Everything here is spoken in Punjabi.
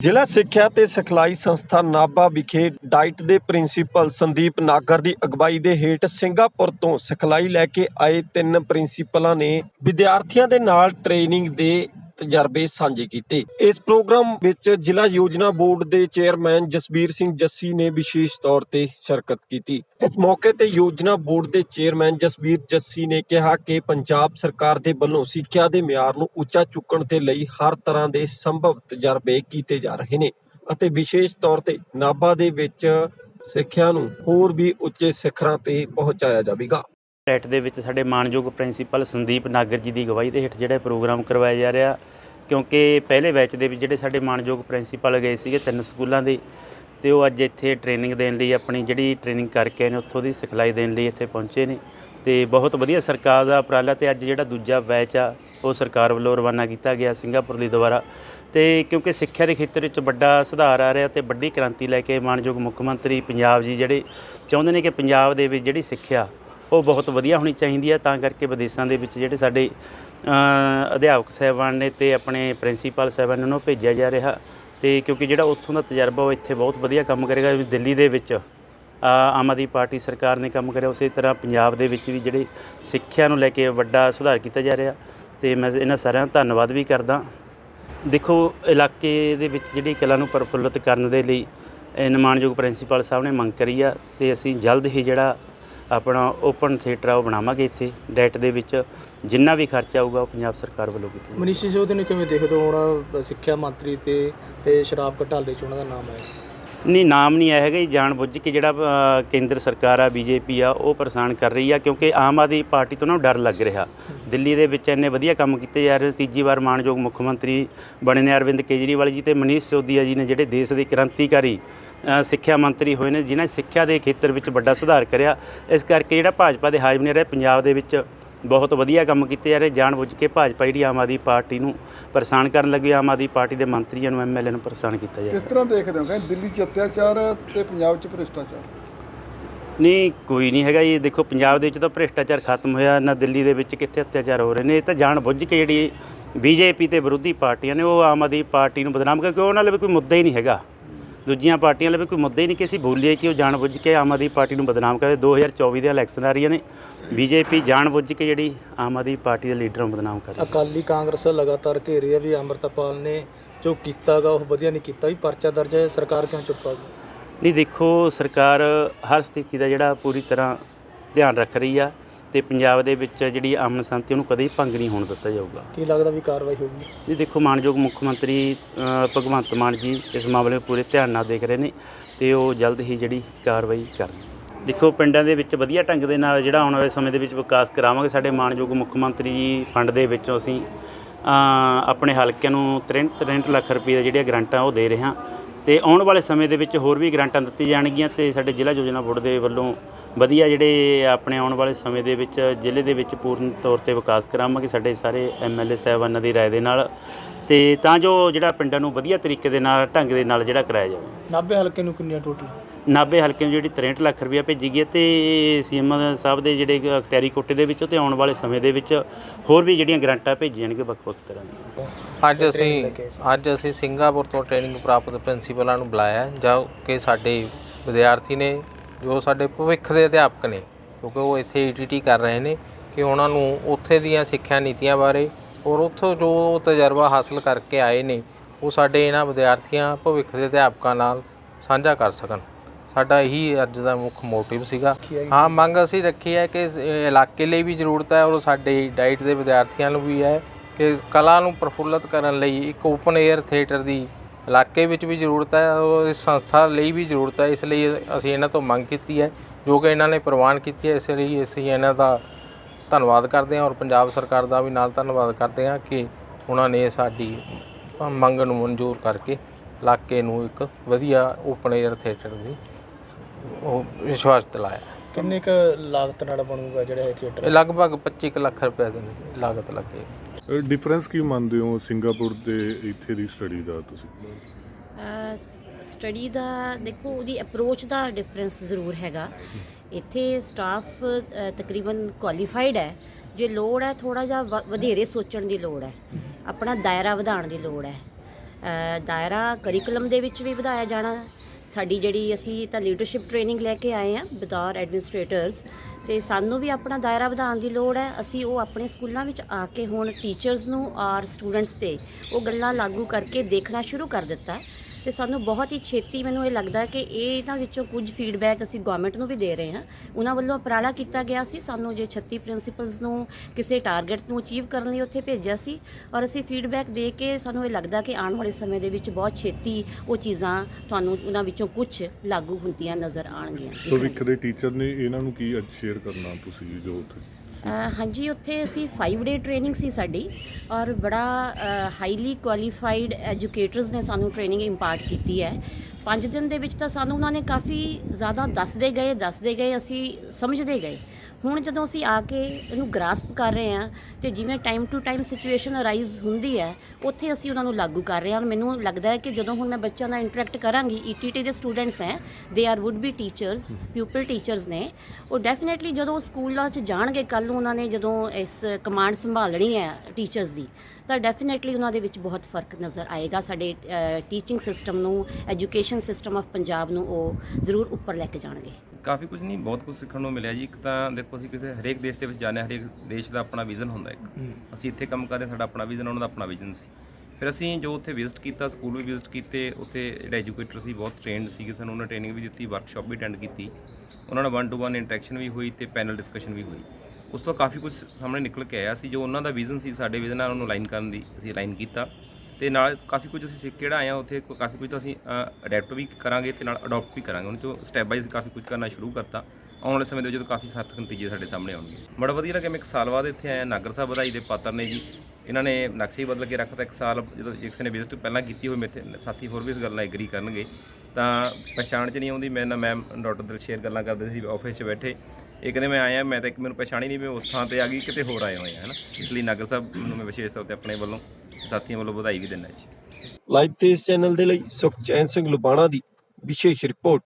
ਜ਼ਿਲ੍ਹਾ ਸਿੱਖਿਆ ਤੇ ਸਿਖਲਾਈ ਸੰਸਥਾ ਨਾਭਾ ਵਿਖੇ ਡਾਈਟ ਦੇ ਪ੍ਰਿੰਸੀਪਲ ਸੰਦੀਪ ਨਾਗਰ ਦੀ ਅਗਵਾਈ ਦੇ ਹੇਠ ਸਿੰਗਾਪੁਰ ਤੋਂ ਸਿਖਲਾਈ ਲੈ ਕੇ ਆਏ ਤਿੰਨ ਪ੍ਰਿੰਸੀਪਲਾਂ ਨੇ ਵਿਦਿਆਰਥੀਆਂ ਦੇ ਨਾਲ ਟ੍ਰੇਨਿੰਗ ਦੇ ਤਜਰਬੇ ਸਾਂਝੇ ਕੀਤੇ। ਇਸ ਪ੍ਰੋਗਰਾਮ ਵਿੱਚ ਜ਼ਿਲ੍ਹਾ ਯੋਜਨਾ ਬੋਰਡ ਦੇ ਚੇਅਰਮੈਨ ਜਸਬੀਰ ਸਿੰਘ ਜੱਸੀ ਨੇ ਵਿਸ਼ੇਸ਼ ਤੌਰ ਤੇ ਸ਼ਿਰਕਤ ਕੀਤੀ। ਇਸ ਮੌਕੇ ਤੇ ਯੋਜਨਾ ਬੋਰਡ ਦੇ ਚੇਅਰਮੈਨ ਜਸਬੀਰ ਜੱਸੀ ਨੇ ਕਿਹਾ ਕਿ ਪੰਜਾਬ ਸਰਕਾਰ ਦੇ ਵੱਲੋਂ ਸਿੱਖਿਆ ਦੇ ਮਿਆਰ ਨੂੰ ਉੱਚਾ ਚੁੱਕਣ ਦੇ ਲਈ ਹਰ ਤਰ੍ਹਾਂ ਦੇ ਸੰਭਵ ਤਜਰਬੇ ਕੀਤੇ ਜਾ ਰਹੇ ਨੇ ਅਤੇ ਵਿਸ਼ੇਸ਼ ਤੌਰ ਤੇ ਨਾਭਾ ਦੇ ਵਿੱਚ ਸਿੱਖਿਆ ਨੂੰ ਹੋਰ ਵੀ ਉੱਚੇ ਸਿਖਰਾਂ ਤੇ ਪਹੁੰਚਾਇਆ ਜਾਵੇਗਾ। ਟੈਟ ਦੇ ਵਿੱਚ ਸਾਡੇ ਮਾਨਯੋਗ ਪ੍ਰਿੰਸੀਪਲ ਸੰਦੀਪ ਨਾਗਰ ਜੀ ਦੀ ਅਗਵਾਈ ਦੇ ਹੇਠ ਜਿਹੜਾ ਪ੍ਰੋਗਰਾਮ ਕਰਵਾਇਆ ਜਾ ਰਿਹਾ, ਕਿਉਂਕਿ ਪਹਿਲੇ ਬੈਚ ਦੇ ਵਿੱਚ ਜਿਹੜੇ ਸਾਡੇ ਮਾਨਯੋਗ ਪ੍ਰਿੰਸੀਪਲ ਗਏ ਸੀਗੇ ਤਿੰਨ ਸਕੂਲਾਂ ਦੇ, ਤੇ ਉਹ ਅੱਜ ਇੱਥੇ ਟ੍ਰੇਨਿੰਗ ਦੇਣ ਲਈ ਆਪਣੀ ਜਿਹੜੀ ਟ੍ਰੇਨਿੰਗ ਕਰਕੇ ਆਏ ਨੇ, ਉੱਥੋਂ ਦੀ ਸਿਖਲਾਈ ਦੇਣ ਲਈ ਇੱਥੇ ਪਹੁੰਚੇ ਨੇ। ਤੇ ਬਹੁਤ ਵਧੀਆ ਸਰਕਾਰ ਦਾ ਉਪਰਾਲਾ ਤੇ ਅੱਜ ਜਿਹੜਾ ਦੂਜਾ ਬੈਚ ਆ, ਉਹ ਸਰਕਾਰ ਵੱਲੋਂ ਰਵਾਨਾ ਕੀਤਾ ਗਿਆ ਸਿੰਗਾਪੁਰ ਲਈ ਦੁਆਰਾ ਤੇ ਕਿਉਂਕਿ ਸਿੱਖਿਆ ਦੇ ਖੇਤਰ ਵਿੱਚ ਵੱਡਾ ਸੁਧਾਰ ਆ ਰਿਹਾ ਤੇ ਵੱਡੀ ਕ੍ਰਾਂਤੀ ਲੈ ਕੇ ਮਾਨਯੋਗ ਮੁੱਖ ਮੰਤਰੀ ਪੰਜਾਬ ਜੀ ਜਿਹੜੇ ਚਾਹੁੰਦੇ ਨੇ ਕਿ ਪੰਜਾਬ ਦੇ ਵਿੱਚ ਜਿਹੜੀ ਸਿੱਖਿਆ ਉਹ ਬਹੁਤ ਵਧੀਆ ਹੋਣੀ ਚਾਹੀਦੀ ਹੈ, ਤਾਂ ਕਰਕੇ ਵਿਦੇਸ਼ਾਂ ਦੇ ਵਿੱਚ ਜਿਹੜੇ ਸਾਡੇ ਅਧਿਆਪਕ ਸਾਹਿਬਾਨ ਨੇ ਤੇ ਆਪਣੇ ਪ੍ਰਿੰਸੀਪਲ ਸਾਹਿਬਾਨ ਨੂੰ ਭੇਜਿਆ ਜਾ ਰਿਹਾ ਤੇ ਕਿਉਂਕਿ ਜਿਹੜਾ ਉੱਥੋਂ ਦਾ ਤਜਰਬਾ ਉਹ ਇੱਥੇ ਬਹੁਤ ਵਧੀਆ ਕੰਮ ਕਰੇਗਾ ਦਿੱਲੀ ਦੇ ਵਿੱਚ ਆਮ ਆਦਮੀ ਪਾਰਟੀ ਸਰਕਾਰ ਨੇ ਕੰਮ ਕਰਿਆ, ਉਸੇ ਤਰ੍ਹਾਂ ਪੰਜਾਬ ਦੇ ਵਿੱਚ ਵੀ ਜਿਹੜੇ ਸਿੱਖਿਆ ਨੂੰ ਲੈ ਕੇ ਵੱਡਾ ਸੁਧਾਰ ਕੀਤਾ ਜਾ ਰਿਹਾ ਤੇ ਮੈਂ ਇਹਨਾਂ ਸਾਰਿਆਂ ਦਾ ਧੰਨਵਾਦ ਵੀ ਕਰਦਾ। ਦੇਖੋ, ਇਲਾਕੇ ਦੇ ਵਿੱਚ ਜਿਹੜੀ ਕਲਾ ਨੂੰ ਪ੍ਰਫੁੱਲਤ ਕਰਨ ਦੇ ਲਈ, ਇਹ ਨਿਮਾਣਯੋਗ ਪ੍ਰਿੰਸੀਪਲ ਸਾਹਿਬ ਨੇ ਮੰਗ ਕਰੀ ਆ ਤੇ ਅਸੀਂ ਜਲਦ ਹੀ ਜਿਹੜਾ ਆਪਣਾ ਓਪਨ ਥੀਏਟਰ ਆ ਉਹ ਬਣਾਵਾਂਗੇ ਇੱਥੇ। ਡੈਟ ਦੇ ਵਿੱਚ ਜਿੰਨਾ ਵੀ ਖਰਚਾ ਆਊਗਾ ਉਹ ਪੰਜਾਬ ਸਰਕਾਰ ਵੱਲੋਂ ਕੀਤਾ ਜਾਊਗਾ। ਮਨੀਸ਼ ਸਿਸੋਦੀਆ ਨੂੰ ਕਿਵੇਂ ਦੇਖਦੇ ਹੋ ਹੁਣ ਸਿੱਖਿਆ ਮੰਤਰੀ ਤੇ ਤੇ ਸ਼ਰਾਬ ਘਟਾਲੇ ਚ ਉਹਨਾਂ ਦਾ ਨਾਮ ਆਇਆ ਨਹੀਂ ਨਾਮ ਨਹੀਂ ਆਇਆ ਹੈਗਾ ਜੀ ਜਾਣ ਬੁੱਝ ਕੇ ਜਿਹੜਾ ਅ, ਕੇਂਦਰ ਸਰਕਾਰ ਆ ਬੀਜੇਪੀ ਆ ਉਹ ਪਰੇਸ਼ਾਨ ਕਰ ਰਹੀ ਆ ਕਿਉਂਕਿ ਆਮ ਆਦਮੀ ਪਾਰਟੀ ਤੋਂ ਨਾ ਡਰ ਲੱਗ ਰਿਹਾ। ਦਿੱਲੀ ਦੇ ਵਿੱਚ ਇੰਨੇ ਵਧੀਆ ਕੰਮ ਕੀਤੇ ਜਾ ਰਹੇ ਤੀਜੀ ਵਾਰ ਮਾਣਯੋਗ ਮੁੱਖ ਮੰਤਰੀ ਬਣੇ ਨੇ ਅਰਵਿੰਦ ਕੇਜਰੀਵਾਲ ਜੀ ਤੇ ਮਨੀਸ਼ ਸਿਸੋਦੀਆ ਜੀ ਨੇ ਜਿਹੜੇ ਦੇਸ਼ ਦੇ ਕ੍ਰਾਂਤੀਕਾਰੀ ਸਿੱਖਿਆ ਮੰਤਰੀ ਹੋਏ ਨੇ ਜਿਨ੍ਹਾਂ ਨੇ ਸਿੱਖਿਆ ਦੇ ਖੇਤਰ ਵਿੱਚ ਵੱਡਾ ਸੁਧਾਰ ਕਰਿਆ। ਇਸ ਕਰਕੇ ਜਿਹੜਾ ਭਾਜਪਾ ਦੇ ਹਾਜ਼ਮ ਨੇ ਰਹੇ ਪੰਜਾਬ ਦੇ ਵਿੱਚ ਬਹੁਤ ਵਧੀਆ ਕੰਮ ਕੀਤੇ ਜਾ ਰਹੇ। ਜਾਣ ਬੁੱਝ ਕੇ ਭਾਜਪਾ ਜਿਹੜੀ ਆਮ ਆਦਮੀ ਪਾਰਟੀ ਨੂੰ ਪਰੇਸ਼ਾਨ ਕਰਨ ਲੱਗੀ ਆਮ ਆਦਮੀ ਪਾਰਟੀ ਦੇ ਮੰਤਰੀਆਂ ਨੂੰ ਐਮਐਲਏ ਨੂੰ ਪਰੇਸ਼ਾਨ ਕੀਤਾ ਜਾ ਰਿਹਾ। ਕਿਸ ਤਰ੍ਹਾਂ ਦੇਖਦੇ ਹੋ? ਕਿ ਦਿੱਲੀ 'ਚ ਅਤਿਆਚਾਰ ਤੇ ਪੰਜਾਬ 'ਚ ਭ੍ਰਿਸ਼ਟਾਚਾਰ। ਨਹੀਂ ਕੋਈ ਨਹੀਂ ਹੈਗਾ ਜੀ। ਦੇਖੋ ਪੰਜਾਬ ਦੇ ਵਿੱਚ ਤਾਂ ਭ੍ਰਿਸ਼ਟਾਚਾਰ ਖਤਮ ਹੋਇਆ। ਨਾ ਦਿੱਲੀ ਦੇ ਵਿੱਚ ਕਿੱਥੇ ਅਤਿਆਚਾਰ ਹੋ ਰਹੇ ਨੇ? ਇਹ ਤਾਂ ਜਾਣ ਬੁੱਝ ਕੇ ਜਿਹੜੀ ਬੀਜੇਪੀ ਤੇ ਵਿਰੋਧੀ ਪਾਰਟੀਆਂ ਨੇ ਉਹ ਆਮ ਆਦਮੀ ਪਾਰਟੀ ਨੂੰ ਬਦਨਾਮ ਕਰਕੇ ਉਹਨਾਂ ਲਈ ਕੋਈ ਮੁੱਦਾ ਹੀ ਨਹੀਂ ਹੈਗਾ। ਦੂਜੀਆਂ ਪਾਰਟੀਆਂ ਲਈ ਕੋਈ ਮੁੱਦਾ ਹੀ ਨਹੀਂ ਕਿ ਅਸੀਂ ਬੋਲੀਏ ਕਿ ਉਹ ਜਾਣ ਬੁੱਝ ਕੇ ਆਮ ਆਦਮੀ ਪਾਰਟੀ ਨੂੰ ਬਦਨਾਮ ਕਰਦੇ 2024 ਦੇ ਇਲੈਕਸ਼ਨ ਆ ਰਹੀਆਂ ਨੇ। ਬੀਜੇਪੀ ਜਾਣ ਬੁੱਝ ਕੇ ਜਿਹੜੀ ਆਮ ਆਦਮੀ ਪਾਰਟੀ ਦੇ ਲੀਡਰਾਂ ਨੂੰ ਬਦਨਾਮ ਕਰ ਰਹੀ ਹੈ। ਅਕਾਲੀ ਕਾਂਗਰਸ ਲਗਾਤਾਰ ਘੇਰੀ ਹੈ ਵੀ ਅੰਮ੍ਰਿਤਪਾਲ ਨੇ ਜੋ ਕੀਤਾਗਾ ਉਹ ਵਧੀਆ ਨਹੀਂ ਕੀਤਾ। ਵੀ ਪਰਚਾ ਦਰਜ ਹੈ ਸਰਕਾਰ ਕਿਉਂ ਚੁੱਪ ਆ ਗਈ? ਨਹੀਂ ਦੇਖੋ ਸਰਕਾਰ ਹਰ ਸਥਿਤੀ ਦਾ ਜਿਹੜਾ ਪੂਰੀ ਤਰ੍ਹਾਂ ਧਿਆਨ ਰੱਖ ਰਹੀ ਆ। ਤੇ ਪੰਜਾਬ ਦੇ ਵਿੱਚ ਜਿਹੜੀ ਅਮਨ ਸ਼ਾਂਤੀ ਉਹਨੂੰ ਕਦੇ ਭੰਗ ਨਹੀਂ ਹੋਣ ਦਿੱਤਾ ਜਾਊਗਾ। ਕੀ ਲੱਗਦਾ ਵੀ ਕਾਰਵਾਈ ਹੋਊਗੀ? ਜੀ ਦੇਖੋ ਮਾਨਯੋਗ ਮੁੱਖ ਮੰਤਰੀ ਅ, ਭਗਵੰਤ ਮਾਨ ਜੀ ਇਸ ਮਾਮਲੇ ਨੂੰ ਪੂਰੇ ਧਿਆਨ ਨਾਲ ਦੇਖ ਰਹੇ ਨੇ ਤੇ ਉਹ ਜਲਦ ਹੀ ਜਿਹੜੀ ਕਾਰਵਾਈ ਕਰਨ ਦੇਖੋ ਪਿੰਡਾਂ ਦੇ ਵਿੱਚ ਵਧੀਆ ਢੰਗ ਦੇ ਨਾਲ ਜਿਹੜਾ ਆਉਣ ਵਾਲੇ ਸਮੇਂ ਦੇ ਵਿੱਚ ਵਿਕਾਸ ਕਰਾਵਾਂਗੇ। ਸਾਡੇ ਮਾਨਯੋਗ ਮੁੱਖ ਮੰਤਰੀ ਜੀ ਫੰਡ ਦੇ ਵਿੱਚੋਂ ਅਸੀਂ ਅ, ਆਪਣੇ ਹਲਕਿਆਂ ਨੂੰ 63 63 ਲੱਖ ਰੁਪਏ ਦੀਆਂ ਜਿਹੜੀਆਂ ਗ੍ਰਾਂਟਾਂ ਉਹ ਦੇ ਰਹੇ ਹਾਂ। ਤੇ ਆਉਣ ਵਾਲੇ ਸਮੇਂ ਦੇ ਵਿੱਚ ਹੋਰ ਵੀ ਗ੍ਰਾਂਟਾਂ ਦਿੱਤੀਆਂ ਜਾਣਗੀਆਂ ਤੇ ਸਾਡੇ ਜ਼ਿਲ੍ਹਾ ਯੋਜਨਾ ਬੋਰਡ ਦੇ ਵੱਲੋਂ ਵਧੀਆ ਜਿਹੜੇ ਆਪਣੇ ਆਉਣ ਵਾਲੇ ਸਮੇਂ ਦੇ ਵਿੱਚ ਜ਼ਿਲ੍ਹੇ ਦੇ ਵਿੱਚ ਪੂਰਨ ਤੌਰ ਤੇ ਵਿਕਾਸ ਕਰਾਵਾਂਗੇ ਸਾਡੇ ਸਾਰੇ ਐਮਐਲਏ ਸਾਹਿਬਾਨਾਂ ਦੀ ਰਾਏ ਦੇ ਨਾਲ। ਤੇ ਤਾਂ ਜੋ ਜਿਹੜਾ ਪਿੰਡਾਂ ਨੂੰ ਵਧੀਆ ਤਰੀਕੇ ਦੇ ਨਾਲ ਢੰਗ ਦੇ ਨਾਲ ਜਿਹੜਾ ਕਰਾਇਆ ਜਾਵੇ। ਨਾਭੇ ਹਲਕੇ ਨੂੰ ਕਿੰਨੀਆਂ ਟੋਟਲ ਨਾਭੇ ਹਲਕੇ ਨੂੰ ਜਿਹੜੀ 63 ਲੱਖ ਰੁਪਇਆ ਭੇਜੀ ਗਈ ਹੈ ਤੇ ਸੀਐਮ ਸਾਹਿਬ ਦੇ ਜਿਹੜੇ ਅਖਤਿਆਰੀ ਕੋਟੇ ਦੇ ਵਿੱਚੋਂ ਤੇ ਆਉਣ ਵਾਲੇ ਸਮੇਂ ਦੇ ਵਿੱਚ ਹੋਰ ਵੀ ਜਿਹੜੀਆਂ ਗ੍ਰਾਂਟਾਂ ਭੇਜੀਆਂ ਜਾਣਗੀਆਂ ਵੱਖ-ਵੱਖ ਤਰ੍ਹਾਂ ਦੀਆਂ। ਅੱਜ ਅਸੀਂ ਅੱਜ ਅਸੀਂ ਸਿੰਗਾਪੁਰ ਤੋਂ ਟ੍ਰੇਨਿੰਗ ਪ੍ਰਾਪਤ ਪ੍ਰਿੰਸੀਪਲਾਂ ਨੂੰ ਬੁਲਾਇਆ ਹੈ, ਜੋ ਕਿ ਸਾਡੇ ਵਿਦਿਆਰਥੀ ਨੇ ਜੋ ਸਾਡੇ ਭਵਿੱਖ ਦੇ ਅਧਿਆਪਕ ਨੇ, ਕਿਉਂਕਿ ਉਹ ਇੱਥੇ ਈਟੀਟੀ ਕਰ ਰਹੇ ਨੇ, ਕਿ ਉਹਨਾਂ ਨੂੰ ਉੱਥੇ ਦੀਆਂ ਸਿੱਖਿਆ ਨੀਤੀਆਂ ਬਾਰੇ ਔਰ ਉੱਥੋਂ ਜੋ ਉਹ ਤਜਰਬਾ ਹਾਸਲ ਕਰਕੇ ਆਏ ਨੇ, ਉਹ ਸਾਡੇ ਇਹਨਾਂ ਵਿਦਿਆਰਥੀਆਂ, ਭਵਿੱਖ ਦੇ ਅਧਿਆਪਕਾਂ ਨਾਲ ਸਾਂਝਾ ਕਰ ਸਕਣ। ਸਾਡਾ ਇਹੀ ਅੱਜ ਦਾ ਮੁੱਖ ਮੋਟਿਵ ਸੀਗਾ। ਹਾਂ, ਮੰਗ ਅਸੀਂ ਰੱਖੀ ਹੈ ਕਿ ਇਲਾਕੇ ਲਈ ਵੀ ਜ਼ਰੂਰਤ ਹੈ ਔਰ ਸਾਡੇ ਡਾਈਟ ਦੇ ਵਿਦਿਆਰਥੀਆਂ ਨੂੰ ਵੀ ਹੈ ਕਿ ਕਲਾ ਨੂੰ ਪ੍ਰਫੁੱਲਤ ਕਰਨ ਲਈ ਇੱਕ ਓਪਨ 에ਅਰ ਥੀਏਟਰ ਦੀ ਇਲਾਕੇ ਵਿੱਚ ਵੀ ਜ਼ਰੂਰਤ ਹੈ ਔਰ ਇਸ ਸੰਸਥਾ ਲਈ ਵੀ ਜ਼ਰੂਰਤ ਹੈ ਇਸ ਲਈ ਅਸੀਂ ਇਹਨਾਂ ਤੋਂ ਮੰਗ ਕੀਤੀ ਹੈ ਜੋ ਕਿ ਇਹਨਾਂ ਨੇ ਪ੍ਰਵਾਨ ਕੀਤੀ ਹੈ ਇਸ ਲਈ ਅਸੀਂ ਇਹਨਾਂ ਦਾ ਧੰਨਵਾਦ ਕਰਦੇ ਹਾਂ ਔਰ ਪੰਜਾਬ ਸਰਕਾਰ ਦਾ ਵੀ ਨਾਲ ਧੰਨਵਾਦ ਕਰਦੇ ਹਾਂ ਕਿ ਉਹਨਾਂ ਨੇ ਸਾਡੀ ਮੰਗ ਨੂੰ ਮਨਜ਼ੂਰ ਕਰਕੇ ਇਲਾਕੇ ਨੂੰ ਇੱਕ ਵਧੀਆ ਓਪਨ 에ਅਰ ਥੀਏਟਰ ਦੀ ਉਹ ਵਿਸ਼ਵਾਸ ਦਿਲਾਇਆ। ਕਿੰਨੇ ਕ ਲਾਗਤ ਨਾਲ ਬਣੂਗਾ ਜਿਹੜਾ ਇਹ ਥੀਏਟਰ? ਲਗਭਗ 25 ਕੁ ਲੱਖ ਰੁਪਏ ਦੀ ਲਾਗਤ ਲੱਗੇ। ਡਿਫਰੈਂਸ ਕੀ ਮੰਨਦੇ ਹੋ ਸਿੰਗਾਪੁਰ ਤੇ ਇੱਥੇ ਦੀ ਸਟੱਡੀ ਦਾ ਤੁਸੀਂ? ਸਟੱਡੀ ਦਾ ਦੇਖੋ, ਉਹਦੀ ਅਪਰੋਚ ਦਾ ਡਿਫਰੈਂਸ ਜ਼ਰੂਰ ਹੈਗਾ। ਇੱਥੇ ਸਟਾਫ ਤਕਰੀਬਨ ਕੁਆਲੀਫਾਈਡ ਹੈ। ਜੇ ਲੋੜ ਹੈ ਥੋੜਾ ਜਿਹਾ ਵ- ਵਧੇਰੇ ਸੋਚਣ ਦੀ ਲੋੜ ਹੈ। ਆਪਣਾ ਦਾਇਰਾ ਵਧਾਉਣ ਦੀ ਲੋੜ ਹੈ। ਦਾਇਰਾ ਕਰਿਕੂਲਮ ਦੇ ਵਿੱਚ ਵੀ ਵਧਾਇਆ ਜਾਣਾ। ਸਾਡੀ ਜਿਹੜੀ ਅਸੀਂ ਤਾਂ ਲੀਡਰਸ਼ਿਪ ਟ੍ਰੇਨਿੰਗ ਲੈ ਕੇ ਆਏ ਆ ਬਤੌਰ ਐਡਮਿਨਿਸਟ੍ਰੇਟਰਸ ਤੇ ਸਾਨੂੰ ਵੀ ਆਪਣਾ ਦਾਇਰਾ ਵਧਾਉਣ ਦੀ ਲੋੜ ਹੈ। ਅਸੀਂ ਉਹ ਆਪਣੇ ਸਕੂਲਾਂ ਵਿੱਚ ਆ ਕੇ ਹੁਣ ਟੀਚਰਸ ਨੂੰ ਔਰ ਸਟੂਡੈਂਟਸ ਤੇ ਉਹ ਗੱਲਾਂ ਲਾਗੂ ਕਰਕੇ ਦੇਖਣਾ ਸ਼ੁਰੂ ਕਰ ਦਿੱਤਾ ਤੇ ਸਾਨੂੰ ਬਹੁਤ ਹੀ ਛੇਤੀ ਮੈਨੂੰ ਇਹ ਲੱਗਦਾ ਕਿ ਇਹ ਇਹਨਾਂ ਵਿੱਚੋਂ ਕੁਝ ਫੀਡਬੈਕ ਅਸੀਂ ਗਵਰਨਮੈਂਟ ਨੂੰ ਵੀ ਦੇ ਰਹੇ ਹਾਂ। ਉਹਨਾਂ ਵੱਲੋਂ ਉਪਰਾਲਾ ਕੀਤਾ ਗਿਆ ਸੀ। ਸਾਨੂੰ ਜੇ 36 ਪ੍ਰਿੰਸੀਪਲਸ ਨੂੰ ਕਿਸੇ ਟਾਰਗੇਟ ਨੂੰ ਅਚੀਵ ਕਰਨ ਲਈ ਉੱਥੇ ਭੇਜਿਆ ਸੀ ਔਰ ਅਸੀਂ ਫੀਡਬੈਕ ਦੇ ਕੇ ਸਾਨੂੰ ਇਹ ਲੱਗਦਾ ਕਿ ਆਉਣ ਵਾਲੇ ਸਮੇਂ ਦੇ ਵਿੱਚ ਬਹੁਤ ਛੇਤੀ ਉਹ ਚੀਜ਼ਾਂ ਤੁਹਾਨੂੰ ਉਹਨਾਂ ਵਿੱਚੋਂ ਕੁਝ ਲਾਗੂ ਹੁੰਦੀਆਂ ਨਜ਼ਰ ਆਉਣਗੀਆਂ। ਭਵਿੱਖ ਦੇ ਟੀਚਰ ਨੇ ਇਹਨਾਂ ਨੂੰ ਕੀ ਅੱਜ ਸ਼ੇਅਰ ਕਰਨਾ ਤੁਸੀਂ ਜੋ ਉੱਥੇ? ਹਾਂਜੀ, ਉੱਥੇ ਅਸੀਂ 5 ਡੇ ਟ੍ਰੇਨਿੰਗ ਸੀ ਸਾਡੀ ਔਰ ਬੜਾ ਹਾਈਲੀ ਕੁਆਲੀਫਾਈਡ ਐਜੂਕੇਟਰਸ ਨੇ ਸਾਨੂੰ ਟ੍ਰੇਨਿੰਗ ਇੰਪਾਰਟ ਕੀਤੀ ਹੈ। 5 ਦਿਨ ਦੇ ਵਿੱਚ ਤਾਂ ਸਾਨੂੰ ਉਹਨਾਂ ਨੇ ਕਾਫੀ ਜ਼ਿਆਦਾ ਦੱਸਦੇ ਗਏ ਦੱਸਦੇ ਗਏ, ਅਸੀਂ ਸਮਝਦੇ ਗਏ। ਹੁਣ ਜਦੋਂ ਅਸੀਂ ਆ ਕੇ ਇਹਨੂੰ ਗ੍ਰਾਸਪ ਕਰ ਰਹੇ ਹਾਂ ਤੇ ਜਿਵੇਂ time to time situation arise ਹੁੰਦੀ ਹੈ, ਉੱਥੇ ਅਸੀਂ ਉਹਨਾਂ ਨੂੰ ਲਾਗੂ ਕਰ ਰਹੇ ਹਾਂ। ਔਰ ਮੈਨੂੰ ਲੱਗਦਾ ਹੈ ਕਿ ਜਦੋਂ ਹੁਣ ਮੈਂ ਬੱਚਿਆਂ ਨਾਲ ਇੰਟਰੈਕਟ ਕਰਾਂਗੀ ਈਟੀਟੀ ਦੇ ਸਟੂਡੈਂਟਸ ਹੈ they are would be teachers pupil teachers ਨੇ। ਉਹ ਡੈਫੀਨਿਟਲੀ ਜਦੋਂ ਉਹ ਸਕੂਲਾਂ 'ਚ ਜਾਣਗੇ ਕੱਲ ਨੂੰ ਉਹਨਾਂ ਨੇ ਜਦੋਂ ਇਸ ਕਮਾਂਡ ਸੰਭਾਲਣੀ ਹੈ ਟੀਚਰਸ ਦੀ, ਤਾਂ ਡੈਫੀਨਿਟਲੀ ਉਹਨਾਂ ਦੇ ਵਿੱਚ ਬਹੁਤ ਫ਼ਰਕ ਨਜ਼ਰ ਆਏਗਾ। ਸਾਡੇ ਟੀਚਿੰਗ ਸਿਸਟਮ ਨੂੰ ਐਜੂਕੇਸ਼ਨ ਸਿਸਟਮ ਆਫ ਪੰਜਾਬ ਨੂੰ ਉਹ ਜ਼ਰੂਰ ਉੱਪਰ ਲੈ ਕੇ ਜਾਣਗੇ। ਕਾਫੀ ਕੁਝ ਨਹੀਂ ਬਹੁਤ ਕੁਝ ਸਿੱਖਣ ਨੂੰ ਮਿਲਿਆ ਜੀ। ਇੱਕ ਤਾਂ ਦੇਖੋ ਅਸੀਂ ਕਿਸੇ ਹਰੇਕ ਦੇਸ਼ ਦੇ ਵਿੱਚ ਜਾਂਦੇ ਹਾਂ ਹਰੇਕ ਦੇਸ਼ ਦਾ ਆਪਣਾ ਵਿਜ਼ਨ ਹੁੰਦਾ ਇੱਕ। ਅਸੀਂ ਇੱਥੇ ਕੰਮ ਕਰਦੇ ਸਾਡਾ ਆਪਣਾ ਵਿਜ਼ਨ ਉਹਨਾਂ ਦਾ ਆਪਣਾ ਵਿਜ਼ਨ ਸੀ। ਫਿਰ ਅਸੀਂ ਜੋ ਉੱਥੇ ਵਿਜ਼ਿਟ ਕੀਤਾ ਸਕੂਲ ਵੀ ਵਿਜ਼ਿਟ ਕੀਤੇ ਉੱਥੇ ਜਿਹੜੇ ਐਜੂਕੇਟਰ ਸੀ ਬਹੁਤ ਟ੍ਰੇਨਡ ਸੀਗੇ ਸਾਨੂੰ ਉਹਨਾਂ ਟ੍ਰੇਨਿੰਗ ਵੀ ਦਿੱਤੀ ਵਰਕਸ਼ਾਪ ਵੀ ਅਟੈਂਡ ਕੀਤੀ। ਉਹਨਾਂ ਨਾਲ ਵਨ ਟੂ ਵਨ ਇੰਟਰੈਕਸ਼ਨ ਵੀ ਹੋਈ ਤੇ ਪੈਨਲ ਡਿਸਕਸ਼ਨ ਵੀ ਹੋਈ। ਉਸ ਤੋਂ ਕਾਫੀ ਕੁਝ ਸਾਹਮਣੇ ਨਿਕਲ ਕੇ ਆਇਆ ਸੀ ਜੋ ਉਹਨਾਂ ਦਾ ਵਿਜ਼ਨ ਸੀ ਸਾਡੇ ਵਿਜ਼ਨ ਨਾਲ ਉਹਨੂੰ ਲਾਈਨ ਕਰਨ ਦੀ ਅਸੀਂ ਲਾਈਨ ਕੀਤਾ। ਤੇ ਨਾਲ ਕਾਫੀ ਕੁਝ ਅਸੀਂ ਸਿੱਖ ਕਿਹੜਾ ਆਏ ਹਾਂ, ਉੱਥੇ ਕੋ- ਕਾਫੀ ਕੁਝ ਤਾਂ ਅਸੀਂ ਅਡੈਪਟ ਵੀ ਕਰਾਂਗੇ ਤੇ ਨਾਲ ਅਡਾਪਟ ਵੀ ਕਰਾਂਗੇ। ਉਹਨਾਂ ਚੋਂ ਸਟੈਪ ਬਾਈ ਕਾਫੀ ਕੁਝ ਕਰਨਾ ਸ਼ੁਰੂ ਕਰਤਾ। ਆਉਣ ਵਾਲੇ ਸਮੇਂ ਦੇ ਵਿੱਚ ਜਦੋਂ ਕਾਫੀ ਸਾਰਥਕ ਨਤੀਜੇ ਸਾਡੇ ਸਾਹਮਣੇ ਆਉਣਗੇ। ਬੜਾ ਵਧੀਆ ਲੱਗਿਆ, ਮੈਂ ਇੱਕ ਸਾਲ ਬਾਅਦ ਇੱਥੇ ਆਇਆ, ਨਾਗਰ ਸਾਹਿਬ ਵਧਾਈ ਦੇ ਪਾਤਰ ਨੇ ਜੀ। ਇਹਨਾਂ ਨੇ ਨਕਸ਼ੇ ਹੀ ਬਦਲ ਕੇ ਰੱਖਤਾ, ਇੱਕ ਸਾਲ ਜਦੋਂ ਜਿਸ ਨੇ ਵਿਜ਼ਿਟ ਪਹਿਲਾਂ ਕੀਤੀ ਹੋਈ ਮੇਥੇ ਸਾਥੀ ਹੋਰ ਵੀ ਇਸ ਗੱਲ ਨਾਲ ਐਗਰੀ ਕਰਨਗੇ। ਤਾਂ ਪਛਾਣ 'ਚ ਨਹੀਂ ਆਉਂਦੀ, ਮੈਂ ਨਾ ਮੈਮ ਡਾਕਟਰ ਦਿਲਸ਼ੇਰ ਗੱਲਾਂ ਕਰਦੇ ਸੀ ਆਫਿਸ 'ਚ ਬੈਠੇ। ਇਹ ਕਹਿੰਦੇ, ਮੈਂ ਆਇਆ, ਮੈਂ ਤਾਂ ਇੱਕ ਮੈਨੂੰ ਪਛਾਣ ਹੀ ਨਹੀਂ, ਮੈਂ ਉਸ ਥਾਂ ਤੇ ਆ ਗਈ, ਕਿਤੇ ਹੋਰ ਆਏ ਹੋਏ ਆ ਹਨਾ? ਇਸ ਲਈ ਨਾਗਰ ਸਾਹਿਬ ਨੂੰ ਮੈਂ ਵਿਸ਼ੇਸ਼ ਤੌਰ ਤੇ ਆਪਣੇ ਵੱਲੋਂ ਸਾਥੀਆਂ ਵੱਲੋਂ ਵਧਾਈ ਵੀ ਦਿੰਦਾ ਜੀ। ਲਾਈਵ ਤੇਜ਼ ਚੈਨਲ ਦੇ ਲਈ ਸੁਖਚੈਨ ਸਿੰਘ ਲੁਬਾਣਾ ਦੀ ਵਿਸ਼ੇਸ਼ ਰਿਪੋਰਟ